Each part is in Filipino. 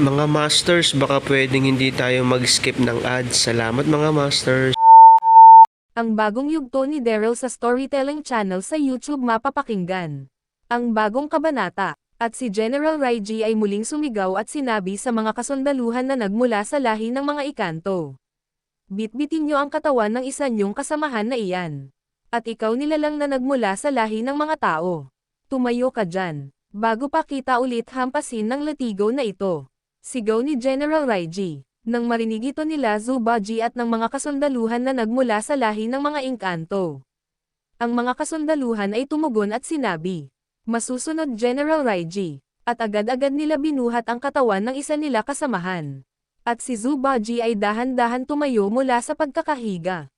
Mga Masters, baka pwedeng hindi tayo mag-skip ng ads. Salamat mga Masters. Ang bagong yugto ni Daryl sa Storytelling Channel sa YouTube mapapakinggan. Ang bagong kabanata, at si General Raiji ay muling sumigaw at sinabi sa mga kasundaluhan na nagmula sa lahi ng mga ikanto. Bitbitin niyo ang katawan ng isa niyong kasamahan na iyan. At ikaw nilalang na nagmula sa lahi ng mga tao. Tumayo ka dyan, bago pa kita ulit hampasin ng latigo na ito. Sigaw ni General Raiji. Nang marinig ito nila Zubaji at ng mga kasundaluhan na nagmula sa lahi ng mga engkanto. Ang mga kasundaluhan ay tumugon at sinabi, Masusunod General Raiji, at agad-agad nila binuhat ang katawan ng isa nila kasamahan. At si Zubaji ay dahan-dahan tumayo mula sa pagkakahiga.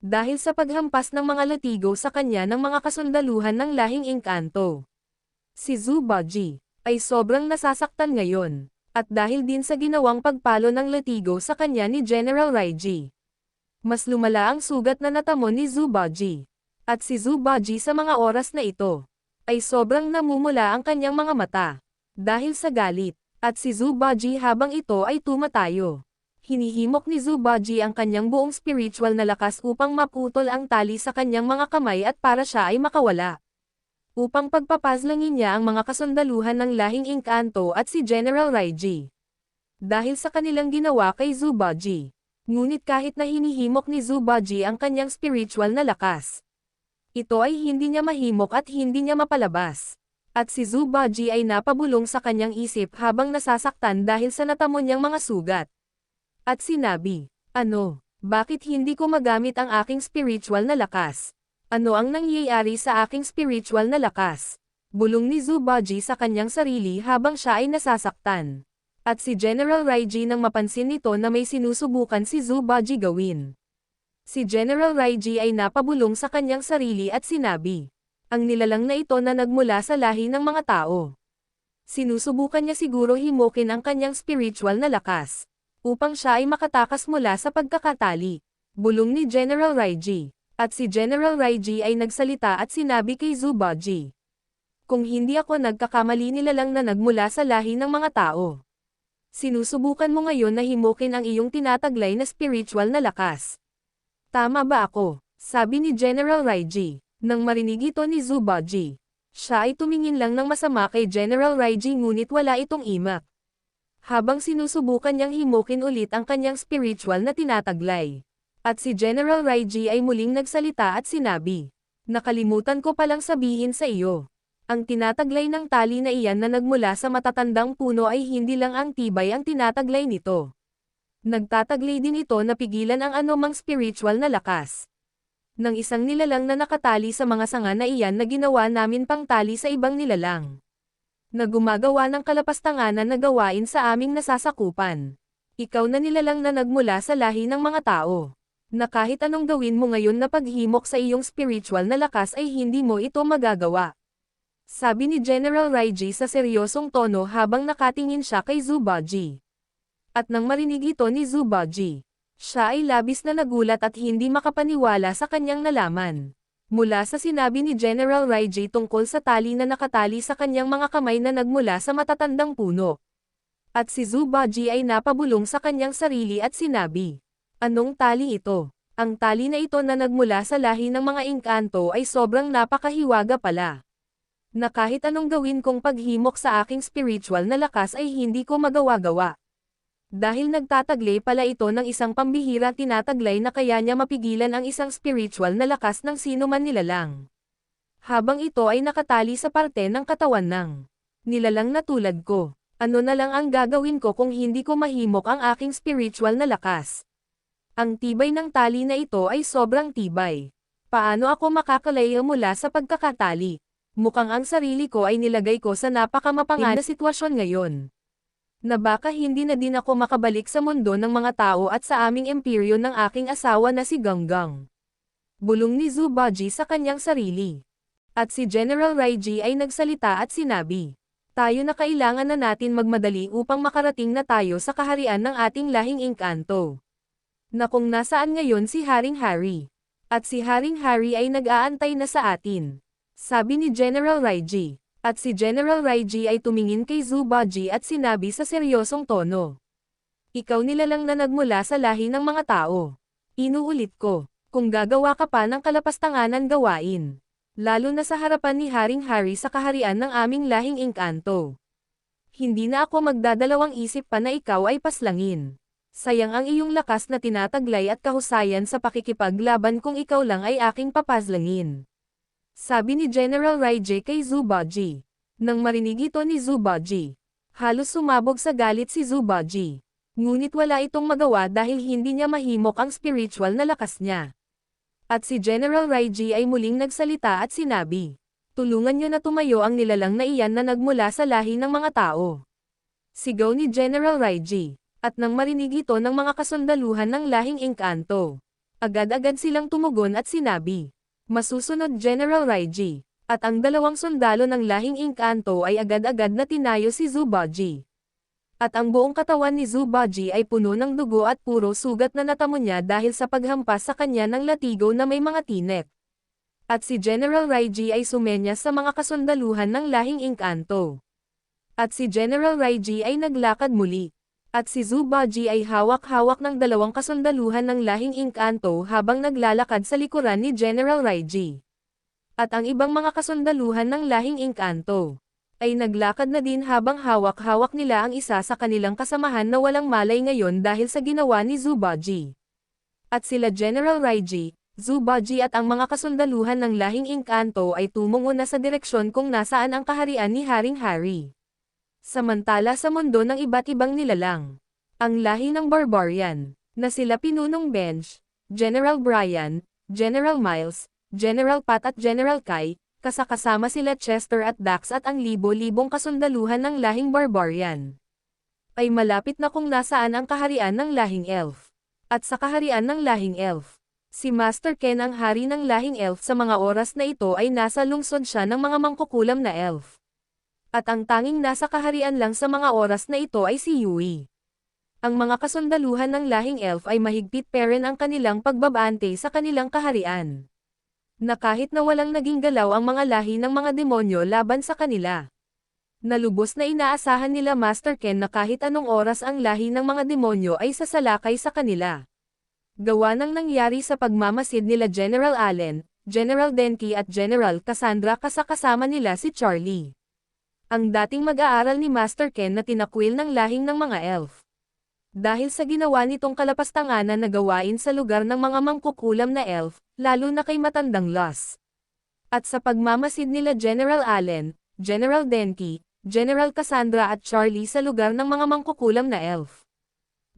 Dahil sa paghampas ng mga latigo sa kanya ng mga kasundaluhan ng lahing engkanto. Si Zubaji ay sobrang nasasaktan ngayon at dahil din sa ginawang pagpalo ng latigo sa kanya ni General Raiji. Mas lumala ang sugat na natamo ni Zubaji. At si Zubaji sa mga oras na ito, ay sobrang namumula ang kanyang mga mata. Dahil sa galit, at si Zubaji habang ito ay tumatayo. Hinihimok ni Zubaji ang kanyang buong spiritual na lakas upang maputol ang tali sa kanyang mga kamay at para siya ay makawala upang pagpapazlangin niya ang mga kasundaluhan ng lahing engkanto at si General Raiji. Dahil sa kanilang ginawa kay Zubaji. Ngunit kahit na hinihimok ni Zubaji ang kanyang spiritual na lakas. Ito ay hindi niya mahimok at hindi niya mapalabas. At si Zubaji ay napabulong sa kanyang isip habang nasasaktan dahil sa natamo niyang mga sugat. At sinabi, Ano, bakit hindi ko magamit ang aking spiritual na lakas? Ano ang nangyayari sa aking spiritual na lakas? Bulong ni Zubaji sa kanyang sarili habang siya ay nasasaktan. At si General Raiji nang mapansin nito na may sinusubukan si Zubaji gawin. Si General Raiji ay napabulong sa kanyang sarili at sinabi, ang nilalang na ito na nagmula sa lahi ng mga tao. Sinusubukan niya siguro himukin ang kanyang spiritual na lakas, upang siya ay makatakas mula sa pagkakatali. Bulong ni General Raiji. At si General Raiji ay nagsalita at sinabi kay Zubaji. Kung hindi ako nagkakamali nilalang na nagmula sa lahi ng mga tao. Sinusubukan mo ngayon na himukin ang iyong tinataglay na spiritual na lakas. Tama ba ako? Sabi ni General Raiji. Nang marinig ito ni Zubaji. Siya ay tumingin lang ng masama kay General Raiji ngunit wala itong imak. Habang sinusubukan niyang himukin ulit ang kanyang spiritual na tinataglay. At si General Raiji ay muling nagsalita at sinabi, Nakalimutan ko palang sabihin sa iyo. Ang tinataglay ng tali na iyan na nagmula sa matatandang puno ay hindi lang ang tibay ang tinataglay nito. Nagtataglay din ito na pigilan ang anumang spiritual na lakas. Ng isang nilalang na nakatali sa mga sanga na iyan na ginawa namin pang tali sa ibang nilalang. Na gumagawa ng kalapastanganan na gawain sa aming nasasakupan. Ikaw na nilalang na nagmula sa lahi ng mga tao na kahit anong gawin mo ngayon na paghimok sa iyong spiritual na lakas ay hindi mo ito magagawa. Sabi ni General Raiji sa seryosong tono habang nakatingin siya kay Zubaji. At nang marinig ito ni Zubaji, siya ay labis na nagulat at hindi makapaniwala sa kanyang nalaman. Mula sa sinabi ni General Raiji tungkol sa tali na nakatali sa kanyang mga kamay na nagmula sa matatandang puno. At si Zubaji ay napabulong sa kanyang sarili at sinabi, Anong tali ito? Ang tali na ito na nagmula sa lahi ng mga engkanto ay sobrang napakahiwaga pala. Na kahit anong gawin kong paghimok sa aking spiritual na lakas ay hindi ko magawa-gawa. Dahil nagtataglay pala ito ng isang pambihira tinataglay na kaya niya mapigilan ang isang spiritual na lakas ng sino man nilalang. Habang ito ay nakatali sa parte ng katawan ng nilalang na tulad ko, ano na lang ang gagawin ko kung hindi ko mahimok ang aking spiritual na lakas? Ang tibay ng tali na ito ay sobrang tibay. Paano ako makakalaya mula sa pagkakatali? Mukhang ang sarili ko ay nilagay ko sa napakamapangad na sitwasyon ngayon na baka hindi na din ako makabalik sa mundo ng mga tao at sa aming imperyo ng aking asawa na si Ganggang. Bulong ni Zubaji sa kanyang sarili. At si General Raiji ay nagsalita at sinabi, Tayo na kailangan na natin magmadali upang makarating na tayo sa kaharian ng ating lahing engkanto. Na kung nasaan ngayon si Haring Harry. At si Haring Harry ay nag-aantay na sa atin. Sabi ni General Raiji. At si General Raiji ay tumingin kay Zubaji at sinabi sa seryosong tono. Ikaw nilalang na nagmula sa lahi ng mga tao. Inuulit ko, kung gagawa ka pa ng kalapastanganan gawain. Lalo na sa harapan ni Haring Harry sa kaharian ng aming lahing engkanto. Hindi na ako magdadalawang isip pa na ikaw ay paslangin. Sayang ang iyong lakas na tinataglay at kahusayan sa pakikipaglaban kung ikaw lang ay aking papazlangin. Sabi ni General Raije kay Zubaji. Nang marinig ito ni Zubaji, halos sumabog sa galit si Zubaji. Ngunit wala itong magawa dahil hindi niya mahimok ang spiritual na lakas niya. At si General Raiji ay muling nagsalita at sinabi, Tulungan niyo na tumayo ang nilalang na iyan na nagmula sa lahi ng mga tao. Sigaw ni General Raiji, at nang marinig ito ng mga kasundaluhan ng lahing engkanto. Agad-agad silang tumugon at sinabi, Masusunod General Raiji, at ang dalawang sundalo ng lahing engkanto ay agad-agad na tinayo si Zubaji. At ang buong katawan ni Zubaji ay puno ng dugo at puro sugat na natamo niya dahil sa paghampas sa kanya ng latigo na may mga tinek. At si General Raiji ay sumenya sa mga kasundaluhan ng lahing engkanto. At si General Raiji ay naglakad muli. At si Zubaji ay hawak-hawak ng dalawang kasundaluhan ng lahing engkanto habang naglalakad sa likuran ni General Raiji. At ang ibang mga kasundaluhan ng lahing engkanto ay naglakad na din habang hawak-hawak nila ang isa sa kanilang kasamahan na walang malay ngayon dahil sa ginawa ni Zubaji. At sila General Raiji, Zubaji at ang mga kasundaluhan ng lahing engkanto ay tumungo na sa direksyon kung nasaan ang kaharian ni Haring Hari. Samantala sa mundo ng iba't ibang nilalang, ang lahi ng barbarian, na sila Pinunong Bench, General Brian, General Miles, General Pat at General Kai, kasakasama sila Chester at Dax at ang libo-libong kasundaluhan ng lahing barbarian. Ay malapit na kung nasaan ang kaharian ng lahing elf. At sa kaharian ng lahing elf, si Master Ken ang hari ng lahing elf sa mga oras na ito ay nasa lungsod siya ng mga mangkukulam na elf. At ang tanging nasa kaharian lang sa mga oras na ito ay si Yui. Ang mga kasundaluhan ng lahing elf ay mahigpit pa rin ang kanilang pagbabante sa kanilang kaharian. Na kahit na walang naging galaw ang mga lahi ng mga demonyo laban sa kanila. Nalubos na inaasahan nila Master Ken na kahit anong oras ang lahi ng mga demonyo ay sasalakay sa kanila. Gawa ng nangyari sa pagmamasid nila General Allen, General Denki at General Cassandra kasakasama nila si Charlie ang dating mag-aaral ni Master Ken na tinakwil ng lahing ng mga elf. Dahil sa ginawa nitong kalapastanganan na gawain sa lugar ng mga mangkukulam na elf, lalo na kay matandang Loss. At sa pagmamasid nila General Allen, General Denki, General Cassandra at Charlie sa lugar ng mga mangkukulam na elf.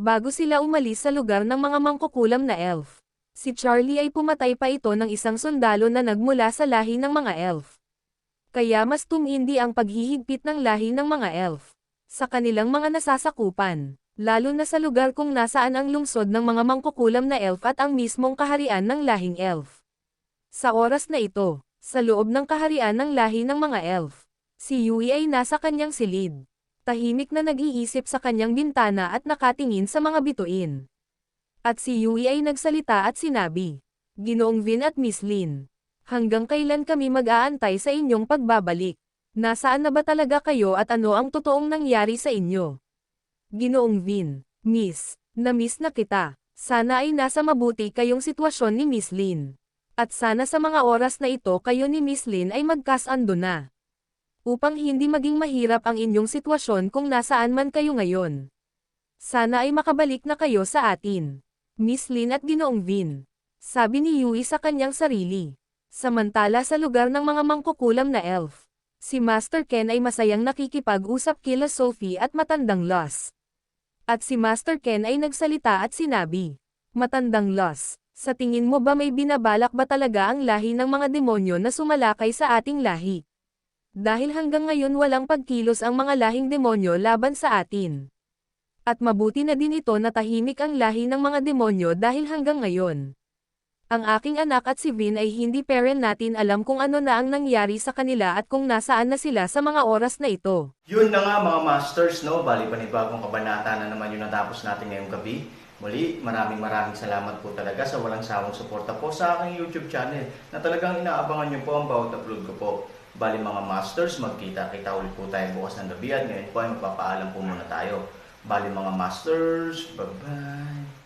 Bago sila umalis sa lugar ng mga mangkukulam na elf, si Charlie ay pumatay pa ito ng isang sundalo na nagmula sa lahi ng mga elf kaya mas tumindi ang paghihigpit ng lahi ng mga elf sa kanilang mga nasasakupan, lalo na sa lugar kung nasaan ang lungsod ng mga mangkukulam na elf at ang mismong kaharian ng lahing elf. Sa oras na ito, sa loob ng kaharian ng lahi ng mga elf, si Yui ay nasa kanyang silid. Tahimik na nag-iisip sa kanyang bintana at nakatingin sa mga bituin. At si Yui ay nagsalita at sinabi, Ginoong Vin at Miss Lin, Hanggang kailan kami mag-aantay sa inyong pagbabalik? Nasaan na ba talaga kayo at ano ang totoong nangyari sa inyo? Ginoong Vin, Miss, na-miss na kita. Sana ay nasa mabuti kayong sitwasyon ni Miss Lin. At sana sa mga oras na ito kayo ni Miss Lin ay magkasando na. upang hindi maging mahirap ang inyong sitwasyon kung nasaan man kayo ngayon. Sana ay makabalik na kayo sa atin. Miss Lin at Ginoong Vin. Sabi ni Yui sa kanyang sarili. Samantala sa lugar ng mga mangkukulam na elf. Si Master Ken ay masayang nakikipag-usap kila Sophie at matandang Loss. At si Master Ken ay nagsalita at sinabi, Matandang Loss, sa tingin mo ba may binabalak ba talaga ang lahi ng mga demonyo na sumalakay sa ating lahi? Dahil hanggang ngayon walang pagkilos ang mga lahing demonyo laban sa atin. At mabuti na din ito na tahimik ang lahi ng mga demonyo dahil hanggang ngayon. Ang aking anak at si Vin ay hindi parent natin alam kung ano na ang nangyari sa kanila at kung nasaan na sila sa mga oras na ito. Yun na nga mga masters, no? Bali panibagong kabanata na naman yung natapos natin ngayong gabi. Muli, maraming maraming salamat po talaga sa walang sawang suporta po sa aking YouTube channel na talagang inaabangan niyo po ang bawat upload ko po. Bali mga masters, magkita-kita ulit po tayo bukas ng gabi at ngayon po ay magpapaalam po muna tayo. Bali mga masters, bye-bye!